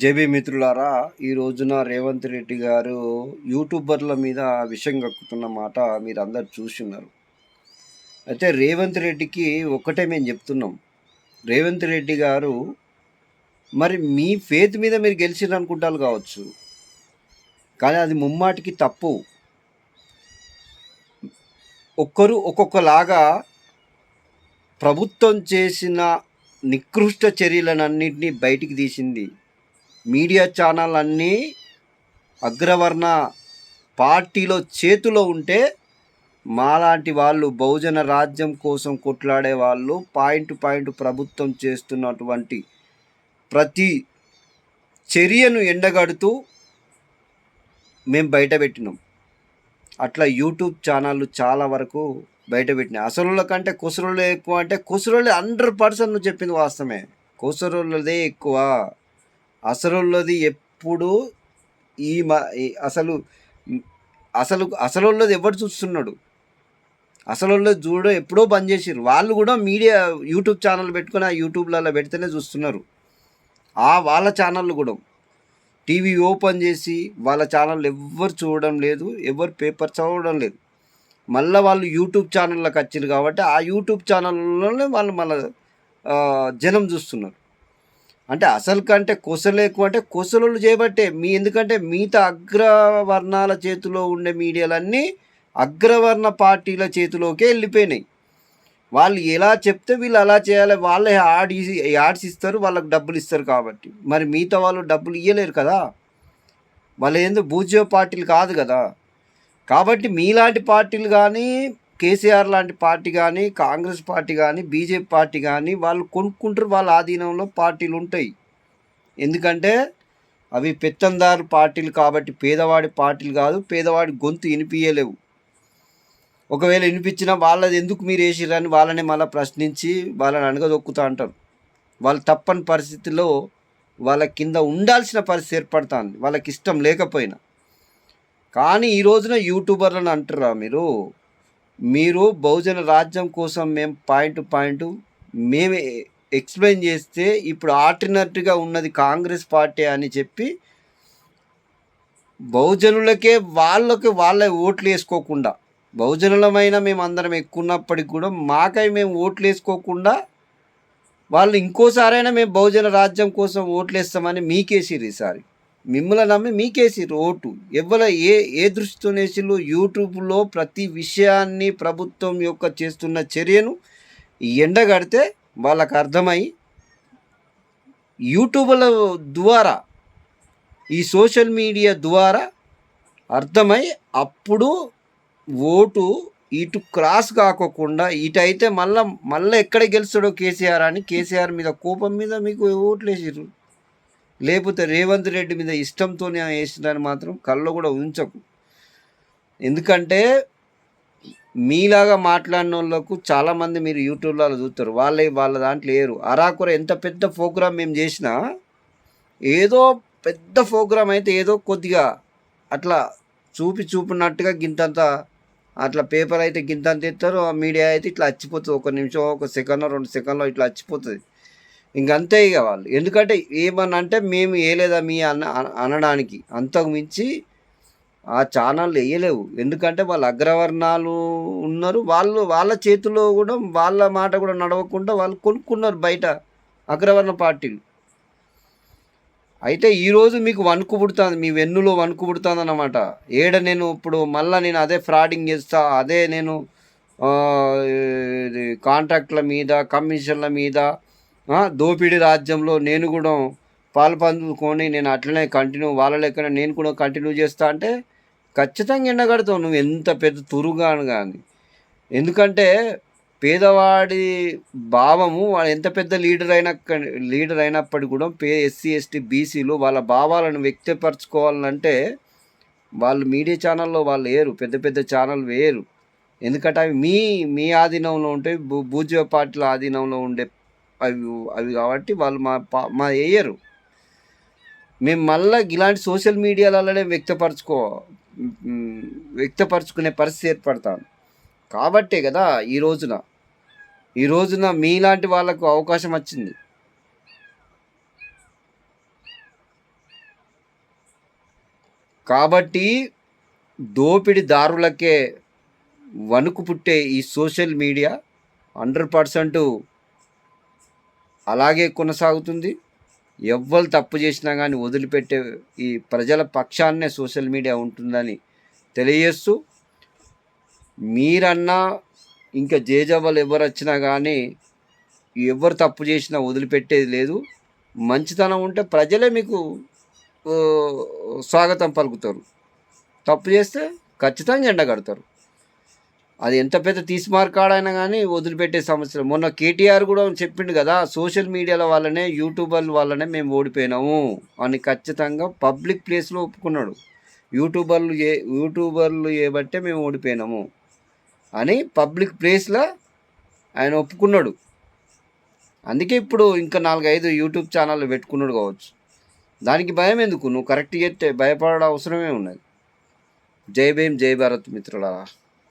JB మిత్రులారా ఈ రోజున రేవంత్ రెడ్డి గారు యూట్యూబర్ల మీద విషయం కక్కుతున్న మాట మీరు అందరు చూస్తున్నారు అయితే రేవంత్ రెడ్డికి ఒక్కటే మేము చెప్తున్నాం. రేవంత్ రెడ్డి గారు మరి మీ ఫేత్ మీద మీరు గెలిచిర్రు అనుకుంటారు కావచ్చు. కానీ అది ముమ్మాటికి తప్పు. ఒక్కరు ఒక్కొక్కలాగా ప్రభుత్వం చేసిన నికృష్ట చర్యలనన్నింటినీ బయటికి తీసింది మీడియా ఛానల్ అన్నీ అగ్రవర్ణ పార్టీలో చేతిలో ఉంటే మాలాంటి వాళ్ళు బహుజన రాజ్యం కోసం కొట్లాడే వాళ్ళు పాయింట్ పాయింట్ ప్రభుత్వం చేస్తున్నటువంటి ప్రతి చర్యను ఎండగడుతూ మేము బయట పెట్టినాం. అట్లా యూట్యూబ్ ఛానళ్ళు చాలా వరకు బయట పెట్టినాయి. అసలుల కంటే కుసరులు ఎక్కువ అంటే కుసరులు హండ్రెడ్ పర్సెంట్ నువ్వు చెప్పింది వాస్తవమే. కుసరులదే ఎక్కువ. అసలున్నది ఎప్పుడు ఈ మ ఈ- అసలు అసలు అసలున్నది ఎవరు చూస్తున్నాడు? అసలు చూడడం ఎప్పుడో బంద్ చేసిర్రు. వాళ్ళు కూడా మీడియా యూట్యూబ్ ఛానల్ పెట్టుకొని ఆ యూట్యూబ్లలో పెడితేనే చూస్తున్నారు. ఆ వాళ్ళ ఛానళ్ళు కూడా. టీవీ ఓపెన్ చేసి వాళ్ళ ఛానల్ ఎవ్వరు చూడడం లేదు ఎవరు పేపర్ చదవడం లేదు. మళ్ళీ వాళ్ళు యూట్యూబ్ ఛానళ్ళకి వచ్చారు కాబట్టి ఆ యూట్యూబ్ ఛానల్లోనే వాళ్ళు మళ్ళీ జనం చూస్తున్నారు. అంటే అసలు కంటే కొసలు ఎక్కువ అంటే కొసలు చేయబట్టే మీ ఎందుకంటే మిగతా అగ్రవర్ణాల చేతిలో ఉండే మీడియాలన్నీ అగ్రవర్ణ పార్టీల చేతిలోకే వెళ్ళిపోయినాయి. వాళ్ళు ఎలా చెప్తే వీళ్ళు అలా చేయాలి వాళ్ళే యాడ్ యాడ్స్ ఇస్తారు వాళ్ళకి డబ్బులు ఇస్తారు కాబట్టి. మరి మిగతా వాళ్ళు డబ్బులు ఇవ్వలేరు కదా. వాళ్ళు ఏందో భూజ్య పార్టీలు కాదు కదా. కాబట్టి మీలాంటి పార్టీలు కానీ కేసీఆర్ లాంటి పార్టీ కానీ కాంగ్రెస్ పార్టీ కానీ బీజేపీ పార్టీ కానీ వాళ్ళు కొనుక్కుంటారు వాళ్ళ ఆధీనంలో పార్టీలు ఉంటాయి. ఎందుకంటే అవి పెత్తందారు పార్టీలు కాబట్టి పేదవాడి పార్టీలు కాదు పేదవాడి గొంతు వినిపించలేవు ఒకవేళ వినిపించినా వాళ్ళది ఎందుకు మీరు వేసిరని వాళ్ళని మళ్ళీ ప్రశ్నించి వాళ్ళని అణగదొక్కుతా అంటారు. వాళ్ళు తప్పని పరిస్థితిలో వాళ్ళ కింద ఉండాల్సిన పరిస్థితి ఏర్పడుతుంది. వాళ్ళకి ఇష్టం లేకపోయినా. కానీ ఈ రోజున యూట్యూబర్లను అంటారా మీరు? మీరు బహుజన రాజ్యం కోసం మేము పాయింట్ పాయింట్ మేము ఎక్స్ప్లెయిన్ చేస్తే ఇప్పుడు ఆల్టర్నేటివ్గా ఉన్నది కాంగ్రెస్ పార్టీ అని చెప్పి బహుజనులకే వాళ్ళకి వాళ్ళే ఓట్లు వేసుకోకుండా బహుజనులమైన మేము అందరం ఎక్కున్నప్పటికి కూడా మాకై మేము ఓట్లు వేసుకోకుండా వాళ్ళు ఇంకోసారైనా మేము బహుజన రాజ్యం కోసం ఓట్లు వేస్తామని మీకేసిర్రు ఈసారి మిమ్మల్ని నమ్మి మీకేసిర్రు ఓటు ఎవరు ఏ ఏ దృష్టితో వేసిర్రు యూట్యూబ్లో ప్రతి విషయాన్ని ప్రభుత్వం యొక్క చేస్తున్న చర్యను ఎండగడితే వాళ్ళకు అర్థమై యూట్యూబ్ల ద్వారా ఈ సోషల్ మీడియా ద్వారా అర్థమై అప్పుడు ఓటు ఇటు క్రాస్ కాకోకుండా ఇటు అయితే మళ్ళా మళ్ళీ ఎక్కడ గెలుస్తాడో కేసీఆర్ అని కేసీఆర్ మీద కోపం మీద మీకు ఓట్లు లేకపోతే రేవంత్ రెడ్డి మీద ఇష్టంతోనే వేసినని మాత్రం కళ్ళు కూడా ఉంచకు. ఎందుకంటే మీలాగా మాట్లాడిన వాళ్ళకు చాలామంది మీరు యూట్యూబ్లో చూస్తారు. వాళ్ళే వాళ్ళ దాంట్లో లేరు. అరాకుర ఎంత పెద్ద ప్రోగ్రామ్ మేము చేసినా ఏదో పెద్ద ప్రోగ్రామ్ అయితే ఏదో కొద్దిగా అట్లా చూపి చూపినట్టుగా గింతంత అట్లా పేపర్ అయితే గింతంత ఎత్తారు ఆ మీడియా అయితే ఇట్లా అచ్చిపోతుంది. ఒక నిమిషం ఒక సెకండ్ రెండు సెకండ్లో ఇట్లా వచ్చిపోతుంది ఇంకంతే ఇక వాళ్ళు. ఎందుకంటే ఏమన్నా అంటే మేము వేయలేదా మీ అన్న అనడానికి. అంతకు మించి ఆ ఛానల్ వేయలేవు. ఎందుకంటే వాళ్ళు అగ్రవర్ణాలు ఉన్నారు. వాళ్ళు వాళ్ళ చేతిలో కూడా వాళ్ళ మాట కూడా నడవకుండా వాళ్ళు కొనుక్కున్నారు బయట అగ్రవర్ణ పార్టీలు. అయితే ఈరోజు మీకు వణుకు పుడుతుంది మీ వెన్నులో వణుకు పుడుతుంది అన్నమాట ఏడ నేను ఇప్పుడు మళ్ళీ నేను అదే ఫ్రాడింగ్ చేస్తా అదే నేను ఇది కాంట్రాక్ట్ల మీద కమిషన్ల మీద దోపిడీ రాజ్యంలో నేను కూడా పాలు పందుకొని నేను అట్లనే కంటిన్యూ వాళ్ళ లెక్కన నేను కూడా కంటిన్యూ చేస్తా అంటే ఖచ్చితంగా ఎండగడతావు నువ్వు ఎంత పెద్ద తురుగాను కానీ ఎందుకంటే పేదవాడి భావము వాడు ఎంత పెద్ద లీడర్ అయిన లీడర్ అయినప్పటికీ కూడా పే ఎస్సీ ఎస్టీ బీసీలు వాళ్ళ భావాలను వ్యక్తపరచుకోవాలంటే వాళ్ళు మీడియా ఛానల్లో వాళ్ళు వేరు పెద్ద పెద్ద ఛానల్ వేరు. ఎందుకంటే అవి మీ మీ ఆధీనంలో ఉంటే భూ భూజ్య పార్టీల ఆధీనంలో ఉండే అవి అవి కాబట్టి వాళ్ళు మా పా- మా వేయరు. మేము మళ్ళీ ఇలాంటి సోషల్ మీడియాలలోనే వ్యక్తపరచుకో వ్యక్తపరచుకునే పరిస్థితి ఏర్పడతాను కాబట్టే కదా ఈ రోజున ఈ రోజున మీలాంటి వాళ్ళకు అవకాశం వచ్చింది. కాబట్టి దోపిడిదారులకే వణుకు పుట్టే ఈ సోషల్ మీడియా హండ్రెడ్ పర్సెంట్ అలాగే కొనసాగుతుంది. ఎవ్వరు తప్పు చేసినా కానీ వదిలిపెట్టే ఈ ప్రజల పక్షాన్నే సోషల్ మీడియా ఉంటుందని తెలియజేస్తూ మీరన్నా ఇంకా జేజవాళ్ళు ఎవరు వచ్చినా కానీ ఎవరు తప్పు చేసినా వదిలిపెట్టేది లేదు. మంచితనం ఉంటే ప్రజలే మీకు స్వాగతం పలుకుతారు. తప్పు చేస్తే ఖచ్చితంగా ఎండ కడతారు అది ఎంత పెద్ద తీసిమార్కాడైనా కానీ వదిలిపెట్టే సమస్య మొన్న కేటీఆర్ కూడా చెప్పిండు కదా సోషల్ మీడియాల వల్లనే యూట్యూబర్ల వల్లనే మేము ఓడిపోయినాము అని ఖచ్చితంగా పబ్లిక్ ప్లేస్లో ఒప్పుకున్నాడు. యూట్యూబర్లు ఏ యూట్యూబర్లు ఏబట్టే మేము ఓడిపోయినాము అని పబ్లిక్ ప్లేస్లో ఆయన ఒప్పుకున్నాడు. అందుకే ఇప్పుడు ఇంకా నాలుగైదు యూట్యూబ్ ఛానళ్ళు పెట్టుకున్నాడు కావచ్చు. దానికి భయం ఎందుకు? నువ్వు కరెక్ట్ చేస్తే భయపడ అవసరమే ఉన్నది. జై భీమ్ జై భారత్ మిత్రులారా.